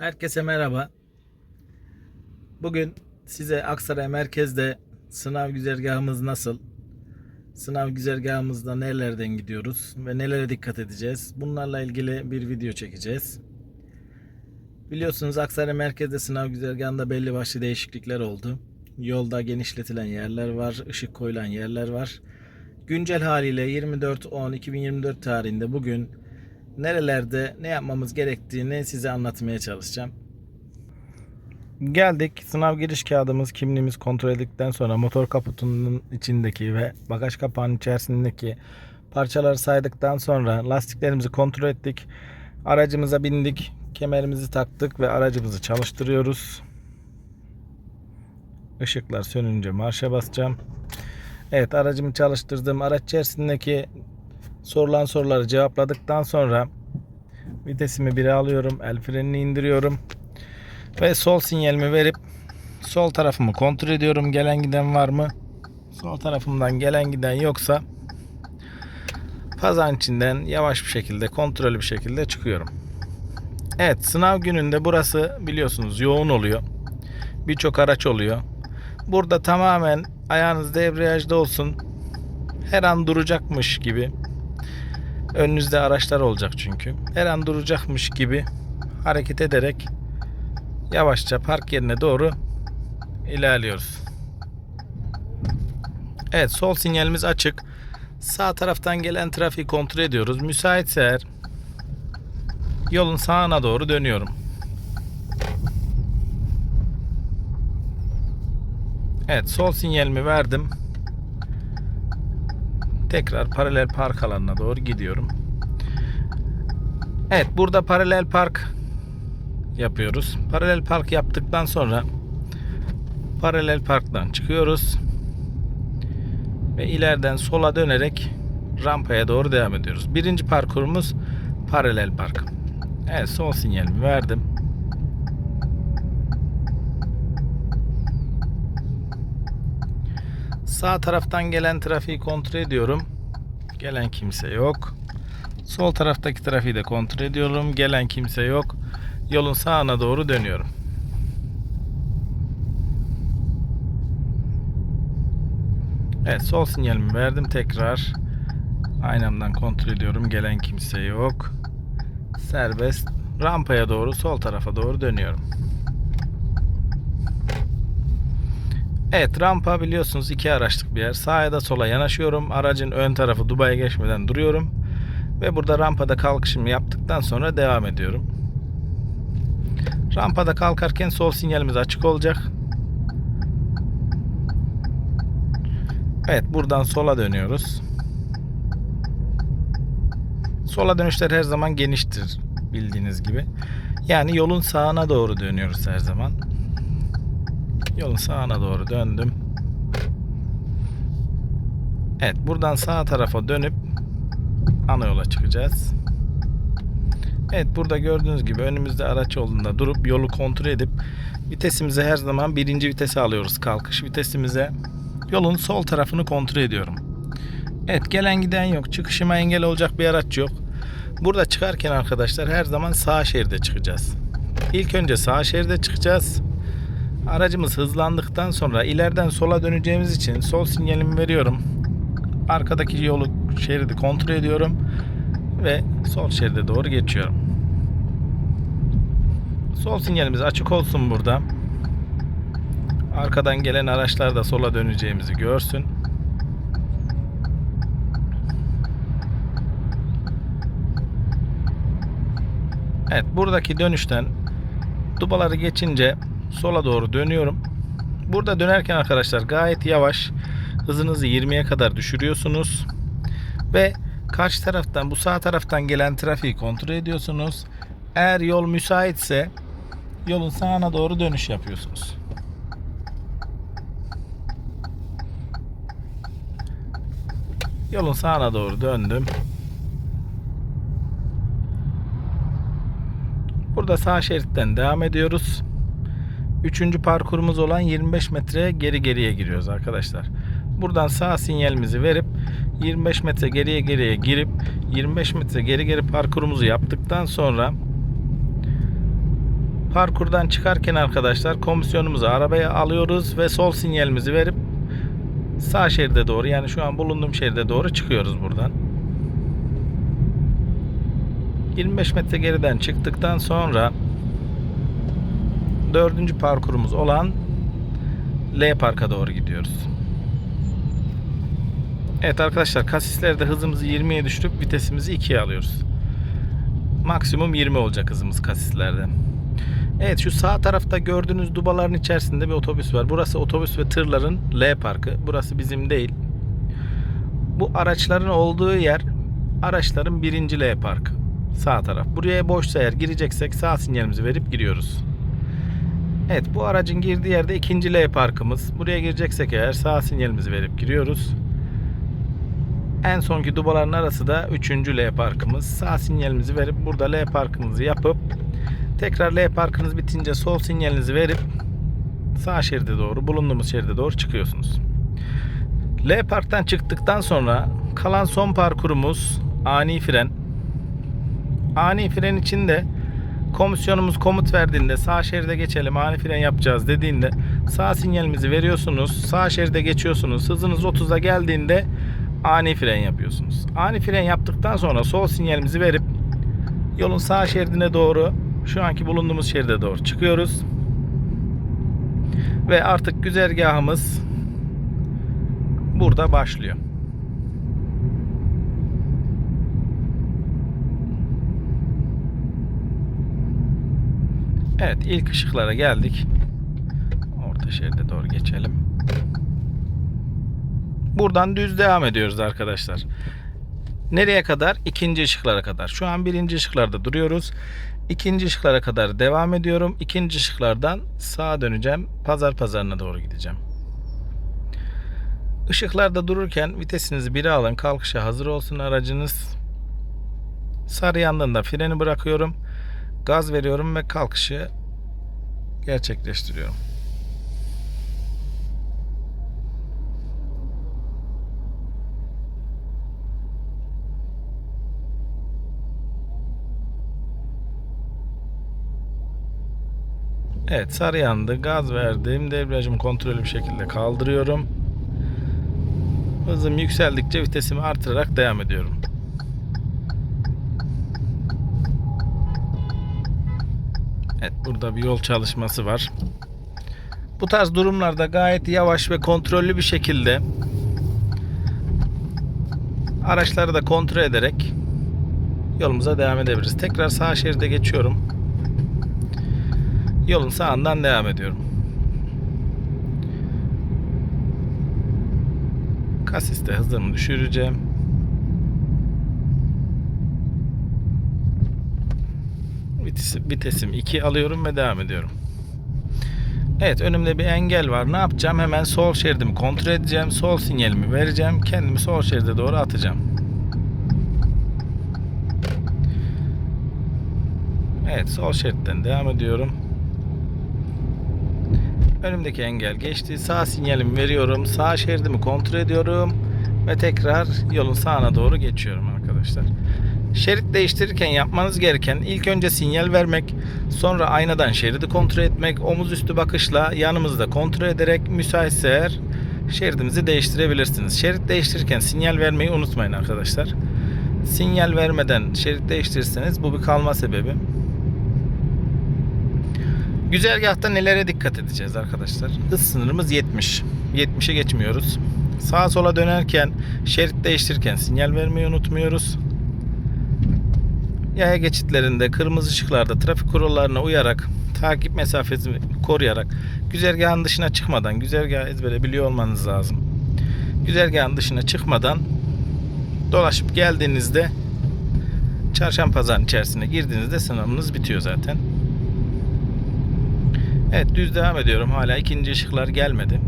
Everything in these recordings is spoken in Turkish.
Herkese merhaba. Bugün size Aksaray merkezde sınav güzergahımız nasıl? Sınav güzergahımızda nerelerden gidiyoruz ve nelere dikkat edeceğiz? Bunlarla ilgili bir video çekeceğiz. Biliyorsunuz Aksaray merkezde sınav güzergahında belli başlı değişiklikler oldu. Yolda genişletilen yerler var, ışık koyulan yerler var. Güncel haliyle 24-10-2024 tarihinde bugün nerelerde ne yapmamız gerektiğini size anlatmaya çalışacağım. Geldik. Sınav giriş kağıdımız, kimliğimiz kontrol edildikten sonra motor kaputunun içindeki ve bagaj kapağının içerisindeki parçaları saydıktan sonra lastiklerimizi kontrol ettik. Aracımıza bindik. Kemerimizi taktık ve aracımızı çalıştırıyoruz. Işıklar sönünce marşa basacağım. Evet aracımı çalıştırdım. Araç içerisindeki sorulan soruları cevapladıktan sonra vitesimi 1'e alıyorum. El frenini indiriyorum. Ve sol sinyalimi verip sol tarafımı kontrol ediyorum. Gelen giden var mı? Sol tarafımdan gelen giden yoksa pazan içinden yavaş bir şekilde kontrollü bir şekilde çıkıyorum. Evet sınav gününde burası biliyorsunuz yoğun oluyor. Birçok araç oluyor. Burada tamamen ayağınız debriyajda olsun. Her an duracakmış gibi. Önünüzde araçlar olacak çünkü. Her an duracakmış gibi hareket ederek yavaşça park yerine doğru ilerliyoruz. Evet sol sinyalimiz açık. Sağ taraftan gelen trafiği kontrol ediyoruz. Müsaitse eğer yolun sağına doğru dönüyorum. Evet sol sinyalimi verdim. Tekrar paralel park alanına doğru gidiyorum. Evet burada paralel park yapıyoruz. Paralel park yaptıktan sonra paralel parktan çıkıyoruz. Ve ileriden sola dönerek rampaya doğru devam ediyoruz. Birinci parkurumuz paralel park. Evet sol sinyalimi verdim. Sağ taraftan gelen trafiği kontrol ediyorum. Gelen kimse yok. Sol taraftaki trafiği de kontrol ediyorum. Gelen kimse yok. Yolun sağına doğru dönüyorum. Evet sol sinyalimi verdim tekrar. Aynamdan kontrol ediyorum. Gelen kimse yok. Serbest. Rampaya doğru sol tarafa doğru dönüyorum. Evet rampa biliyorsunuz iki araçlık bir yer. Sağa ya da sola yanaşıyorum. Aracın ön tarafı Dubai'ye geçmeden duruyorum. Ve burada rampada kalkışımı yaptıktan sonra devam ediyorum. Rampada kalkarken sol sinyalimiz açık olacak. Evet buradan sola dönüyoruz. Sola dönüşler her zaman geniştir bildiğiniz gibi. Yani yolun sağına doğru dönüyoruz her zaman. Yolun sağına doğru döndüm. Evet buradan sağ tarafa dönüp ana yola çıkacağız. Evet burada gördüğünüz gibi önümüzde araç olduğunda durup yolu kontrol edip vitesimizi her zaman birinci vitese alıyoruz. Kalkış vitesimize yolun sol tarafını kontrol ediyorum. Evet gelen giden yok. Çıkışıma engel olacak bir araç yok. Burada çıkarken arkadaşlar her zaman sağ şeride çıkacağız. İlk önce sağ şeride çıkacağız. Aracımız hızlandıktan sonra ileriden sola döneceğimiz için sol sinyalimi veriyorum. Arkadaki yolu şeridi kontrol ediyorum ve sol şeride doğru geçiyorum. Sol sinyalimiz açık olsun burada. Arkadan gelen araçlar da sola döneceğimizi görsün. Evet buradaki dönüşten dubaları geçince sola doğru dönüyorum. Burada dönerken arkadaşlar gayet yavaş hızınızı 20'ye kadar düşürüyorsunuz ve karşı taraftan bu sağ taraftan gelen trafiği kontrol ediyorsunuz. Eğer yol müsaitse yolun sağına doğru dönüş yapıyorsunuz. Yolun sağına doğru döndüm. Burada sağ şeritten devam ediyoruz. Üçüncü parkurumuz olan 25 metre geri geriye giriyoruz arkadaşlar. Buradan sağ sinyalimizi verip 25 metre geriye geriye girip 25 metre geri geri parkurumuzu yaptıktan sonra Parkurdan çıkarken arkadaşlar komisyonumuzu arabaya alıyoruz ve sol sinyalimizi verip sağ şeride doğru yani şu an bulunduğum şeride doğru çıkıyoruz buradan. 25 metre geriden çıktıktan sonra dördüncü parkurumuz olan L Park'a doğru gidiyoruz. Evet arkadaşlar kasislerde hızımızı 20'ye düşürüp vitesimizi 2'ye alıyoruz. Maksimum 20 olacak hızımız kasislerde. Evet şu sağ tarafta gördüğünüz dubaların içerisinde bir otobüs var. Burası otobüs ve tırların L parkı. Burası bizim değil. Bu araçların olduğu yer araçların birinci L parkı. Sağ taraf. Buraya boşsa eğer gireceksek sağ sinyalimizi verip giriyoruz. Evet bu aracın girdiği yerde ikinci L parkımız. Buraya gireceksek eğer sağ sinyalimizi verip giriyoruz. En sonki dubaların arası da 3. L parkımız. Sağ sinyalimizi verip burada L parkımızı yapıp tekrar L parkınız bitince sol sinyalinizi verip sağ şeride doğru bulunduğumuz şeride doğru çıkıyorsunuz. L parktan çıktıktan sonra kalan son parkurumuz ani fren. Ani fren için de komisyonumuz komut verdiğinde sağ şeride geçelim ani fren yapacağız dediğinde sağ sinyalimizi veriyorsunuz. Sağ şeride geçiyorsunuz. Hızınız 30'a geldiğinde ani fren yapıyorsunuz. Ani fren yaptıktan sonra sol sinyalimizi verip yolun sağ şeridine doğru şu anki bulunduğumuz şeride doğru çıkıyoruz. Ve artık güzergahımız burada başlıyor. Evet ilk ışıklara geldik. Orta şeride doğru geçelim. Buradan düz devam ediyoruz arkadaşlar. Nereye kadar? İkinci ışıklara kadar. Şu an birinci ışıklarda duruyoruz. İkinci ışıklara kadar devam ediyorum. İkinci ışıklardan sağa döneceğim. Pazar pazarına doğru gideceğim. Işıklarda dururken vitesinizi 1'e alın. Kalkışa hazır olsun aracınız. Sarı yandığında freni bırakıyorum. Gaz veriyorum ve kalkışı gerçekleştiriyorum. Evet sarı yandı. Gaz verdim. Debriyajımı kontrollü bir şekilde kaldırıyorum. Hızım yükseldikçe vitesimi artırarak devam ediyorum. Evet burada bir yol çalışması var. Bu tarz durumlarda gayet yavaş ve kontrollü bir şekilde araçları da kontrol ederek yolumuza devam edebiliriz. Tekrar sağ şeride geçiyorum. Yolun sağından devam ediyorum. Kasiste hızımı düşüreceğim. Vitesi, vitesim 2 alıyorum ve devam ediyorum. Evet önümde bir engel var. Ne yapacağım? Hemen sol şeridimi kontrol edeceğim. Sol sinyalimi vereceğim. Kendimi sol şeride doğru atacağım. Evet sol şeritten devam ediyorum. Önümdeki engel geçti. Sağ sinyalimi veriyorum. Sağ şeridimi kontrol ediyorum. Ve tekrar yolun sağına doğru geçiyorum arkadaşlar. Şerit değiştirirken yapmanız gereken ilk önce sinyal vermek, sonra aynadan şeridi kontrol etmek, omuz üstü bakışla yanımızda kontrol ederek müsaitse eğer şeridimizi değiştirebilirsiniz. Şerit değiştirirken sinyal vermeyi unutmayın arkadaşlar. Sinyal vermeden şerit değiştirirseniz bu bir kalma sebebi. Güzergahta nelere dikkat edeceğiz arkadaşlar? Hız sınırımız 70. 70'e geçmiyoruz. Sağa sola dönerken, şerit değiştirirken sinyal vermeyi unutmuyoruz. Yaya geçitlerinde, kırmızı ışıklarda trafik kurallarına uyarak, takip mesafesini koruyarak, güzergahın dışına çıkmadan, güzergahı ezbere biliyor olmanız lazım. Güzergahın dışına çıkmadan dolaşıp geldiğinizde çarşamba pazarın içerisine girdiğinizde sınavınız bitiyor zaten. Evet düz devam ediyorum. Hala ikinci ışıklar gelmedi.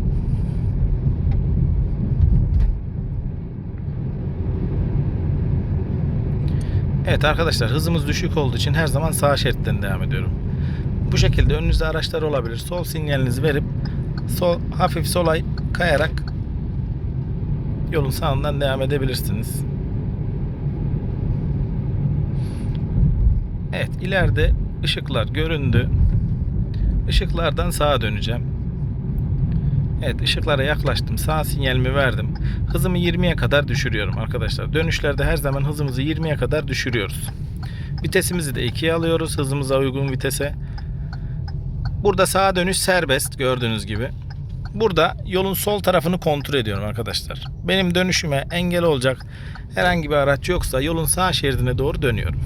Evet arkadaşlar hızımız düşük olduğu için her zaman sağ şeritten devam ediyorum. Bu şekilde önünüzde araçlar olabilir. Sol sinyalinizi verip sol hafif sola kayarak yolun sağından devam edebilirsiniz. Evet ileride ışıklar göründü. Işıklardan sağa döneceğim. Evet ışıklara yaklaştım. Sağ sinyalimi verdim. Hızımı 20'ye kadar düşürüyorum arkadaşlar. Dönüşlerde her zaman hızımızı 20'ye kadar düşürüyoruz. Vitesimizi de 2'ye alıyoruz. Hızımıza uygun vitese. Burada sağa dönüş serbest gördüğünüz gibi. Burada yolun sol tarafını kontrol ediyorum arkadaşlar. Benim dönüşüme engel olacak herhangi bir araç yoksa yolun sağ şeridine doğru dönüyorum.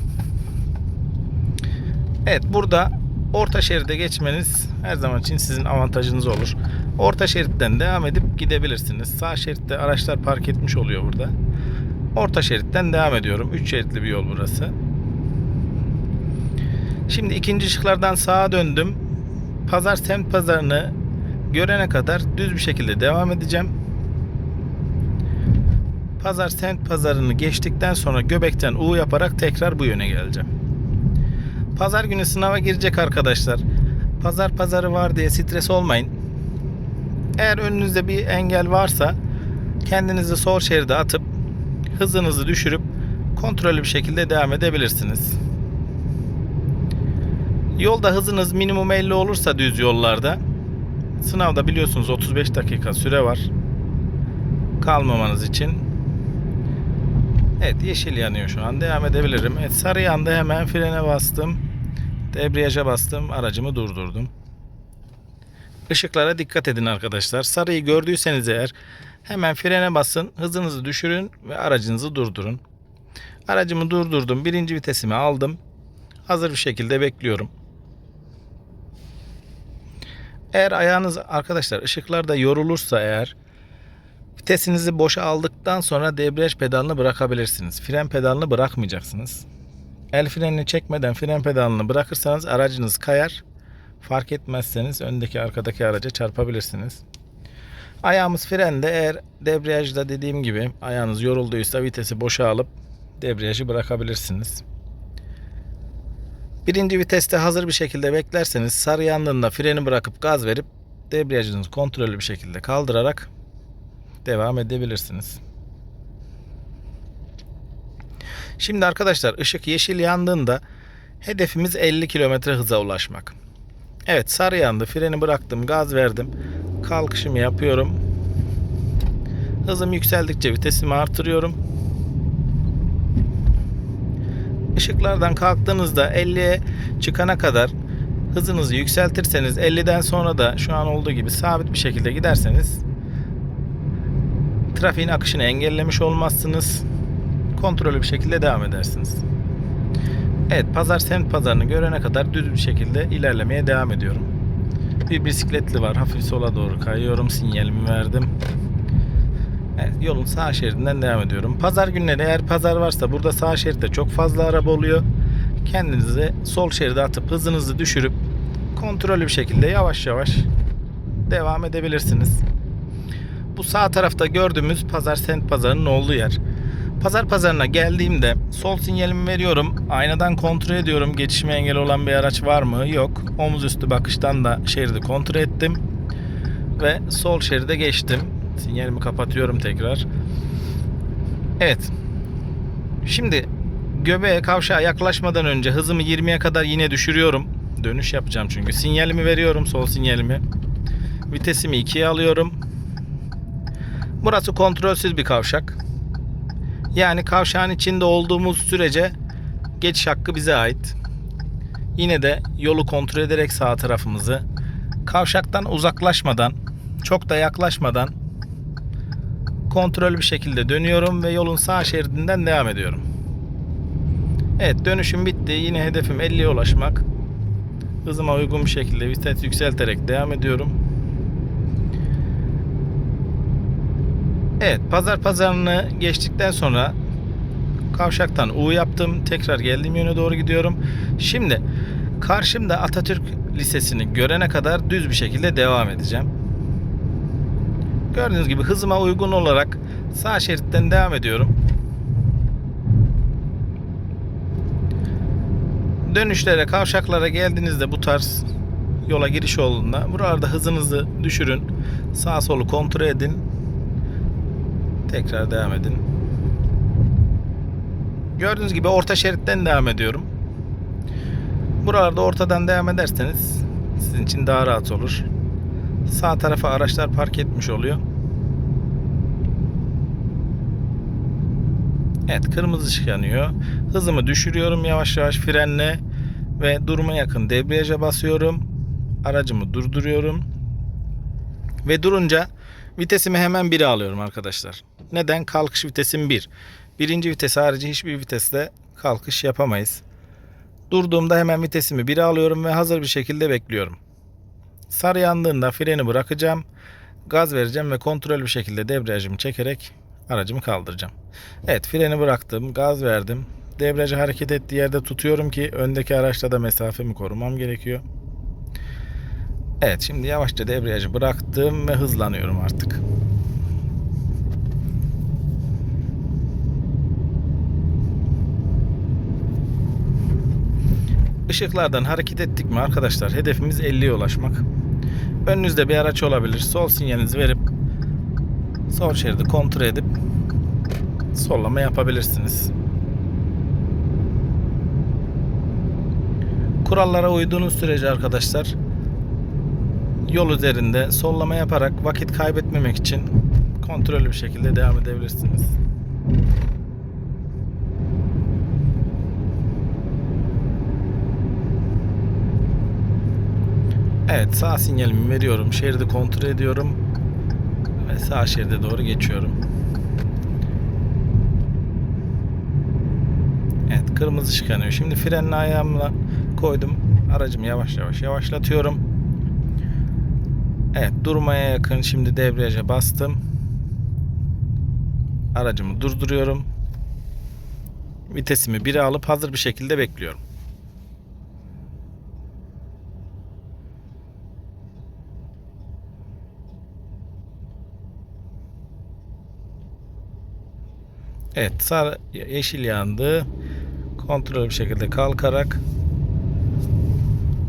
Evet burada orta şeride geçmeniz her zaman için sizin avantajınız olur. Orta şeritten devam edip gidebilirsiniz. Sağ şeritte araçlar park etmiş oluyor burada. Orta şeritten devam ediyorum. 3 şeritli bir yol burası. Şimdi ikinci ışıklardan sağa döndüm. Pazar semt pazarını görene kadar düz bir şekilde devam edeceğim. Pazar semt pazarını geçtikten sonra göbekten U yaparak tekrar bu yöne geleceğim. Pazar günü sınava girecek arkadaşlar. Pazar pazarı var diye stres olmayın. Eğer önünüzde bir engel varsa kendinizi sol şeride atıp hızınızı düşürüp kontrollü bir şekilde devam edebilirsiniz. Yolda hızınız minimum 50 olursa düz yollarda sınavda biliyorsunuz 35 dakika süre var. Kalmamanız için. Evet yeşil yanıyor şu an. Devam edebilirim. Evet sarı yandı hemen frene bastım. Debriyaja bastım. Aracımı durdurdum. Işıklara dikkat edin arkadaşlar. Sarıyı gördüyseniz eğer hemen frene basın. Hızınızı düşürün ve aracınızı durdurun. Aracımı durdurdum. Birinci vitesimi aldım. Hazır bir şekilde bekliyorum. Eğer ayağınız arkadaşlar ışıklarda yorulursa eğer vitesinizi boşa aldıktan sonra debriyaj pedalını bırakabilirsiniz. Fren pedalını bırakmayacaksınız. El frenini çekmeden fren pedalını bırakırsanız aracınız kayar. Fark etmezseniz öndeki arkadaki araca çarpabilirsiniz. Ayağımız frende eğer debriyajda dediğim gibi ayağınız yorulduysa vitesi boşa alıp debriyajı bırakabilirsiniz. Birinci viteste hazır bir şekilde beklerseniz sarı yandığında freni bırakıp gaz verip debriyajınızı kontrollü bir şekilde kaldırarak devam edebilirsiniz. Şimdi arkadaşlar ışık yeşil yandığında hedefimiz 50 km hıza ulaşmak. Evet sarı yandı freni bıraktım gaz verdim kalkışımı yapıyorum. Hızım yükseldikçe vitesimi artırıyorum. Işıklardan kalktığınızda 50'ye çıkana kadar hızınızı yükseltirseniz 50'den sonra da şu an olduğu gibi sabit bir şekilde giderseniz trafiğin akışını engellemiş olmazsınız. Kontrollü bir şekilde devam edersiniz. Evet pazar semt pazarını görene kadar düz bir şekilde ilerlemeye devam ediyorum. Bir bisikletli var. Hafif sola doğru kayıyorum. Sinyalimi verdim. Evet, yolun sağ şeridinden devam ediyorum. Pazar günleri eğer pazar varsa burada sağ şeritte çok fazla araba oluyor. Kendinizi sol şeride atıp hızınızı düşürüp kontrollü bir şekilde yavaş yavaş devam edebilirsiniz. Bu sağ tarafta gördüğümüz pazar semt pazarının olduğu yer. Pazar pazarına geldiğimde sol sinyalimi veriyorum. Aynadan kontrol ediyorum. Geçişime engel olan bir araç var mı? Yok. Omuz üstü bakıştan da şeridi kontrol ettim. Ve sol şeride geçtim. Sinyalimi kapatıyorum tekrar. Evet. Şimdi göbeğe kavşağa yaklaşmadan önce hızımı 20'ye kadar yine düşürüyorum. Dönüş yapacağım çünkü. Sinyalimi veriyorum. Sol sinyalimi. Vitesimi 2'ye alıyorum. Burası kontrolsüz bir kavşak. Yani kavşağın içinde olduğumuz sürece geçiş hakkı bize ait. Yine de yolu kontrol ederek sağ tarafımızı kavşaktan uzaklaşmadan, çok da yaklaşmadan kontrol bir şekilde dönüyorum ve yolun sağ şeridinden devam ediyorum. Evet dönüşüm bitti. Yine hedefim 50'ye ulaşmak. Hızıma uygun bir şekilde vites yükselterek devam ediyorum. Evet pazar pazarını geçtikten sonra kavşaktan U yaptım. Tekrar geldiğim yöne doğru gidiyorum. Şimdi karşımda Atatürk Lisesi'ni görene kadar düz bir şekilde devam edeceğim. Gördüğünüz gibi hızıma uygun olarak sağ şeritten devam ediyorum. Dönüşlere, kavşaklara geldiğinizde bu tarz yola giriş olduğunda buralarda hızınızı düşürün. Sağ solu kontrol edin. Tekrar devam edin. Gördüğünüz gibi orta şeritten devam ediyorum. Buralarda ortadan devam ederseniz Sizin için daha rahat olur. Sağ tarafa araçlar park etmiş oluyor. Evet kırmızı ışık yanıyor. Hızımı düşürüyorum yavaş yavaş frenle ve duruma yakın debriyaja basıyorum. Aracımı durduruyorum. Ve durunca vitesimi hemen 1'e alıyorum arkadaşlar. Neden? Kalkış vitesim 1. Birinci vites harici hiçbir viteste kalkış yapamayız. Durduğumda hemen vitesimi 1'e alıyorum ve hazır bir şekilde bekliyorum. Sarı yandığında freni bırakacağım. Gaz vereceğim ve kontrol bir şekilde debriyajımı çekerek aracımı kaldıracağım. Evet freni bıraktım, gaz verdim. Debriyajı hareket ettiği yerde tutuyorum ki öndeki araçla da mesafemi korumam gerekiyor. Evet şimdi yavaşça debriyajı bıraktım ve hızlanıyorum artık. Işıklardan hareket ettik mi arkadaşlar hedefimiz 50'ye ulaşmak. Önünüzde bir araç olabilir. Sol sinyalinizi verip sol şeridi kontrol edip sollama yapabilirsiniz. Kurallara uyduğunuz sürece arkadaşlar yol üzerinde sollama yaparak vakit kaybetmemek için kontrollü bir şekilde devam edebilirsiniz. Evet sağ sinyalimi veriyorum. Şeridi kontrol ediyorum. Ve sağ şeride doğru geçiyorum. Evet kırmızı ışık yanıyor. Şimdi frenini ayağımla koydum. Aracımı yavaş yavaş yavaşlatıyorum. Evet durmaya yakın şimdi debriyaja bastım. Aracımı durduruyorum. Vitesimi 1'e alıp hazır bir şekilde bekliyorum. Evet sarı yeşil yandı. Kontrol bir şekilde kalkarak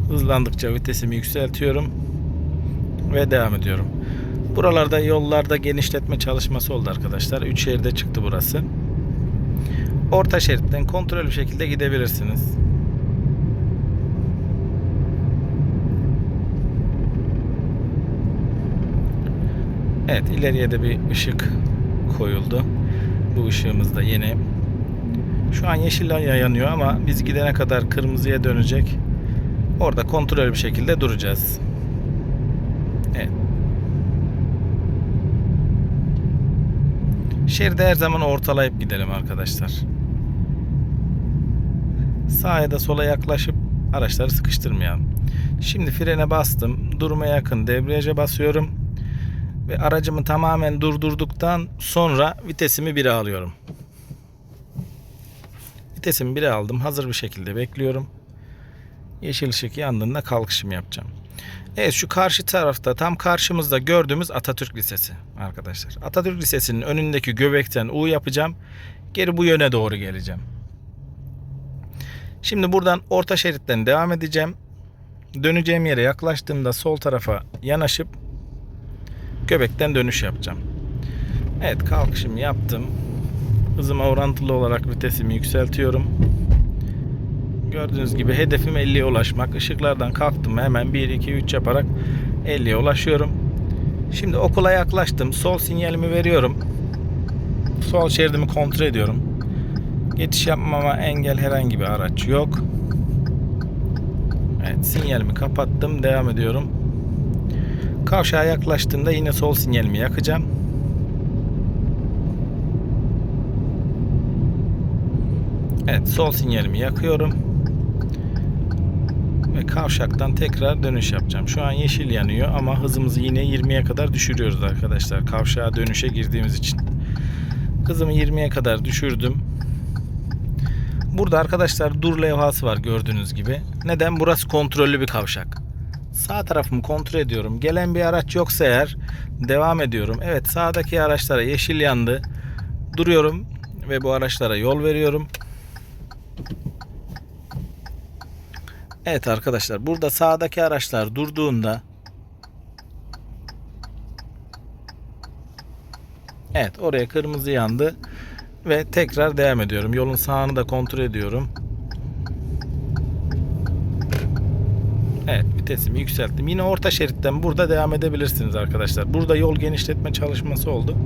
hızlandıkça vitesimi yükseltiyorum ve devam ediyorum. Buralarda yollarda genişletme çalışması oldu arkadaşlar. 3 şeride çıktı burası. Orta şeritten kontrol bir şekilde gidebilirsiniz. Evet ileriye de bir ışık koyuldu. Bu ışığımız da yeni. Şu an yeşil yanıyor ama biz gidene kadar kırmızıya dönecek. Orada kontrol bir şekilde duracağız. Evet. Şeride her zaman ortalayıp gidelim arkadaşlar. Sağa ya da sola yaklaşıp araçları sıkıştırmayalım. Şimdi frene bastım. Durmaya yakın debriyaja basıyorum. Ve aracımı tamamen durdurduktan sonra vitesimi 1'e alıyorum. Vitesimi 1'e aldım. Hazır bir şekilde bekliyorum. Yeşil ışık yandığında kalkışımı yapacağım. Evet şu karşı tarafta tam karşımızda gördüğümüz Atatürk Lisesi arkadaşlar. Atatürk Lisesi'nin önündeki göbekten U yapacağım. Geri bu yöne doğru geleceğim. Şimdi buradan orta şeritten devam edeceğim. Döneceğim yere yaklaştığımda sol tarafa yanaşıp göbekten dönüş yapacağım. Evet kalkışımı yaptım. Hızıma orantılı olarak vitesimi yükseltiyorum. Gördüğünüz gibi hedefim 50'ye ulaşmak. Işıklardan kalktım hemen 1 2 3 yaparak 50'ye ulaşıyorum. Şimdi okula yaklaştım. Sol sinyalimi veriyorum. Sol şeridimi kontrol ediyorum. Geçiş yapmama engel herhangi bir araç yok. Evet sinyalimi kapattım. Devam ediyorum. Kavşağa yaklaştığımda yine sol sinyalimi yakacağım. Evet sol sinyalimi yakıyorum. Ve kavşaktan tekrar dönüş yapacağım. Şu an yeşil yanıyor ama hızımızı yine 20'ye kadar düşürüyoruz arkadaşlar. Kavşağa dönüşe girdiğimiz için. Hızımı 20'ye kadar düşürdüm. Burada arkadaşlar dur levhası var gördüğünüz gibi. Neden? Burası kontrollü bir kavşak. Sağ tarafımı kontrol ediyorum. Gelen bir araç yoksa eğer devam ediyorum. Evet sağdaki araçlara yeşil yandı. Duruyorum ve bu araçlara yol veriyorum. Evet arkadaşlar burada sağdaki araçlar durduğunda Evet oraya kırmızı yandı ve tekrar devam ediyorum. Yolun sağını da kontrol ediyorum. Evet vitesimi yükselttim. Yine orta şeritten burada devam edebilirsiniz arkadaşlar. Burada yol genişletme çalışması oldu.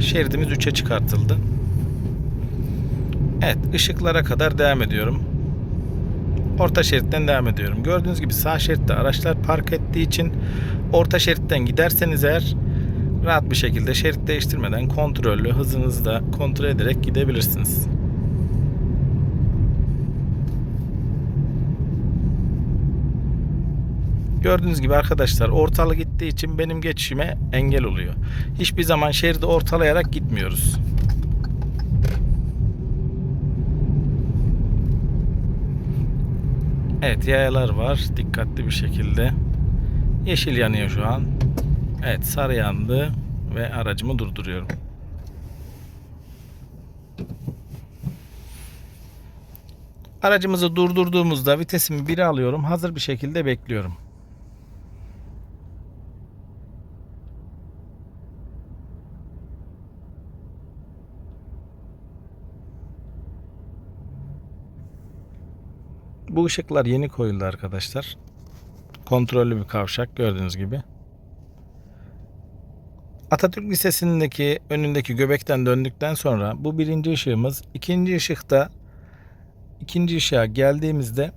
Şeridimiz 3'e çıkartıldı. Evet ışıklara kadar devam ediyorum. Orta şeritten devam ediyorum. Gördüğünüz gibi sağ şeritte araçlar park ettiği için orta şeritten giderseniz eğer rahat bir şekilde şerit değiştirmeden kontrollü hızınızı da kontrol ederek gidebilirsiniz. Gördüğünüz gibi arkadaşlar ortalı gittiği için benim geçişime engel oluyor. Hiçbir zaman şeridi ortalayarak gitmiyoruz. Evet yayalar var dikkatli bir şekilde. Yeşil yanıyor şu an. Evet sarı yandı ve aracımı durduruyorum. Aracımızı durdurduğumuzda vitesimi 1'e alıyorum. Hazır bir şekilde bekliyorum. Bu ışıklar yeni koyuldu arkadaşlar. Kontrollü bir kavşak gördüğünüz gibi. Atatürk Lisesi'ndeki önündeki göbekten döndükten sonra bu birinci ışığımız. ikinci ışıkta ikinci ışığa geldiğimizde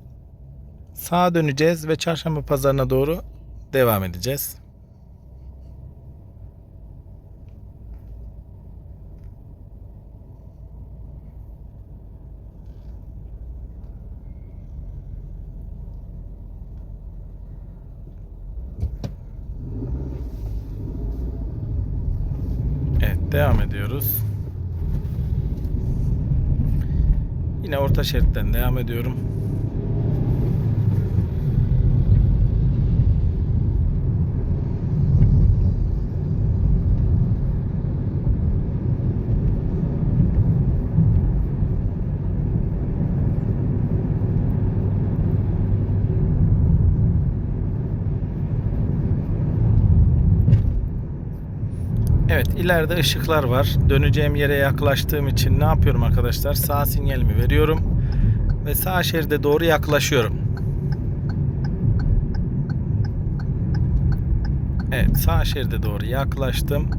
sağa döneceğiz ve çarşamba pazarına doğru devam edeceğiz. Evet devam ediyoruz. Yine orta şeritten devam ediyorum. Evet ileride ışıklar var. Döneceğim yere yaklaştığım için ne yapıyorum arkadaşlar? Sağ sinyalimi veriyorum ve sağ şeride doğru yaklaşıyorum. Evet sağ şeride doğru yaklaştım.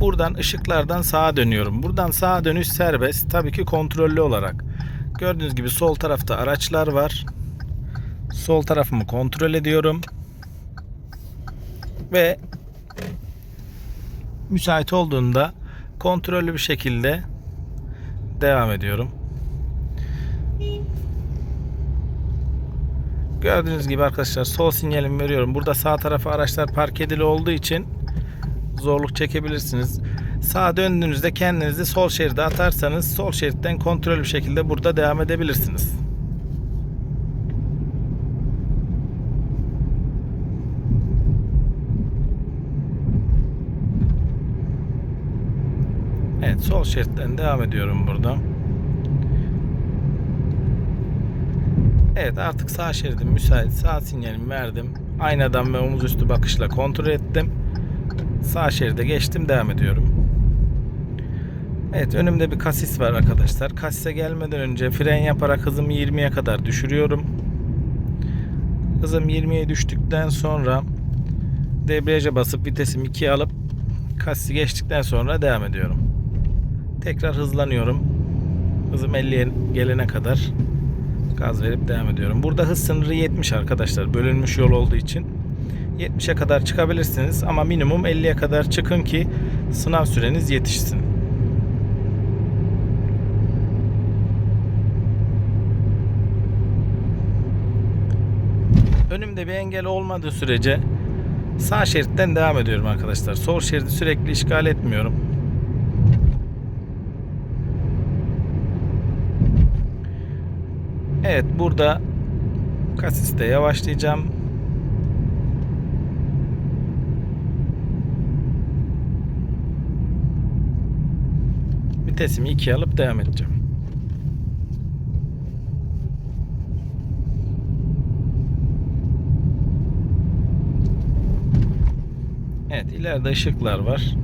Buradan ışıklardan sağa dönüyorum. Buradan sağa dönüş serbest. Tabii ki kontrollü olarak. Gördüğünüz gibi sol tarafta araçlar var. Sol tarafımı kontrol ediyorum. Ve müsait olduğunda kontrollü bir şekilde devam ediyorum. Gördüğünüz gibi arkadaşlar sol sinyalimi veriyorum. Burada sağ tarafa araçlar park edili olduğu için zorluk çekebilirsiniz. Sağa döndüğünüzde kendinizi sol şeride atarsanız sol şeritten kontrollü bir şekilde burada devam edebilirsiniz. Evet sol şeritten devam ediyorum burada. Evet artık sağ şeridim müsait. Sağ sinyalimi verdim. Aynadan ve omuz üstü bakışla kontrol ettim. Sağ şeride geçtim devam ediyorum. Evet önümde bir kasis var arkadaşlar. Kasise gelmeden önce fren yaparak hızımı 20'ye kadar düşürüyorum. Hızım 20'ye düştükten sonra debriyaja basıp vitesimi 2'ye alıp kasisi geçtikten sonra devam ediyorum. Tekrar hızlanıyorum. Hızım 50'ye gelene kadar gaz verip devam ediyorum. Burada hız sınırı 70 arkadaşlar. Bölünmüş yol olduğu için 70'e kadar çıkabilirsiniz ama minimum 50'ye kadar çıkın ki sınav süreniz yetişsin. Önümde bir engel olmadığı sürece sağ şeritten devam ediyorum arkadaşlar. Sol şeridi sürekli işgal etmiyorum. Evet burada kasiste yavaşlayacağım. Vitesimi 2'ye alıp devam edeceğim. Evet ileride ışıklar var.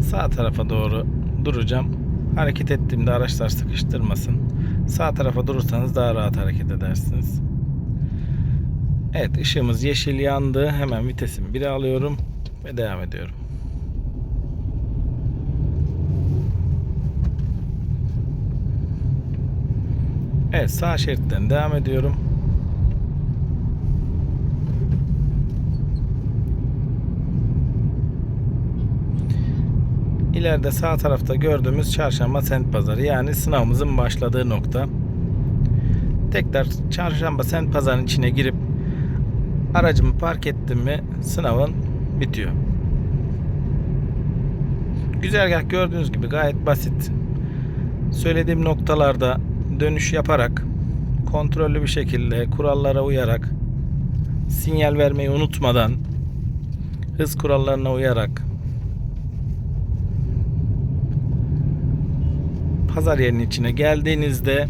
Sağ tarafa doğru duracağım. Hareket ettiğimde araçlar sıkıştırmasın. Sağ tarafa durursanız daha rahat hareket edersiniz. Evet ışığımız yeşil yandı. Hemen vitesimi 1'e alıyorum ve devam ediyorum. Evet sağ şeritten devam ediyorum. İleride sağ tarafta gördüğümüz çarşamba sent pazarı yani sınavımızın başladığı nokta. Tekrar çarşamba sent pazarının içine girip aracımı park ettim mi sınavın bitiyor. Güzergah gördüğünüz gibi gayet basit. Söylediğim noktalarda dönüş yaparak kontrollü bir şekilde kurallara uyarak sinyal vermeyi unutmadan hız kurallarına uyarak pazar yerinin içine geldiğinizde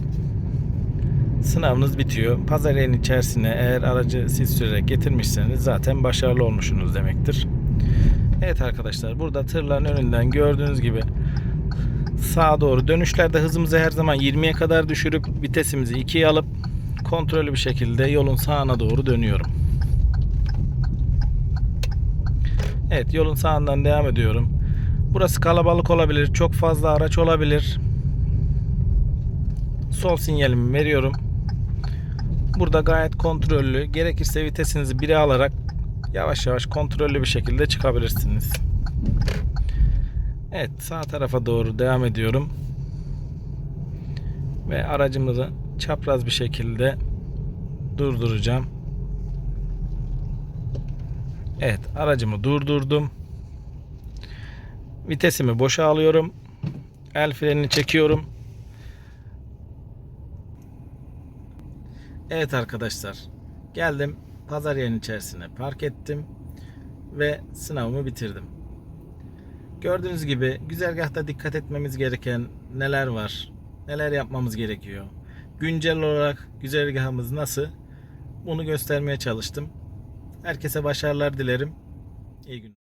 sınavınız bitiyor. Pazar yerinin içerisine eğer aracı siz sürerek getirmişseniz zaten başarılı olmuşsunuz demektir. Evet arkadaşlar burada tırların önünden gördüğünüz gibi sağa doğru dönüşlerde hızımızı her zaman 20'ye kadar düşürüp vitesimizi 2'ye alıp kontrollü bir şekilde yolun sağına doğru dönüyorum. Evet yolun sağından devam ediyorum. Burası kalabalık olabilir. Çok fazla araç olabilir. Sol sinyalimi veriyorum. Burada gayet kontrollü. Gerekirse vitesinizi 1'e alarak yavaş yavaş kontrollü bir şekilde çıkabilirsiniz. Evet sağ tarafa doğru devam ediyorum. Ve aracımızı çapraz bir şekilde durduracağım. Evet aracımı durdurdum. Vitesimi boşa alıyorum. El frenini çekiyorum. Evet arkadaşlar. Geldim pazar yerinin içerisine park ettim ve sınavımı bitirdim. Gördüğünüz gibi güzergahta dikkat etmemiz gereken neler var? Neler yapmamız gerekiyor? Güncel olarak güzergahımız nasıl? Bunu göstermeye çalıştım. Herkese başarılar dilerim. İyi günler.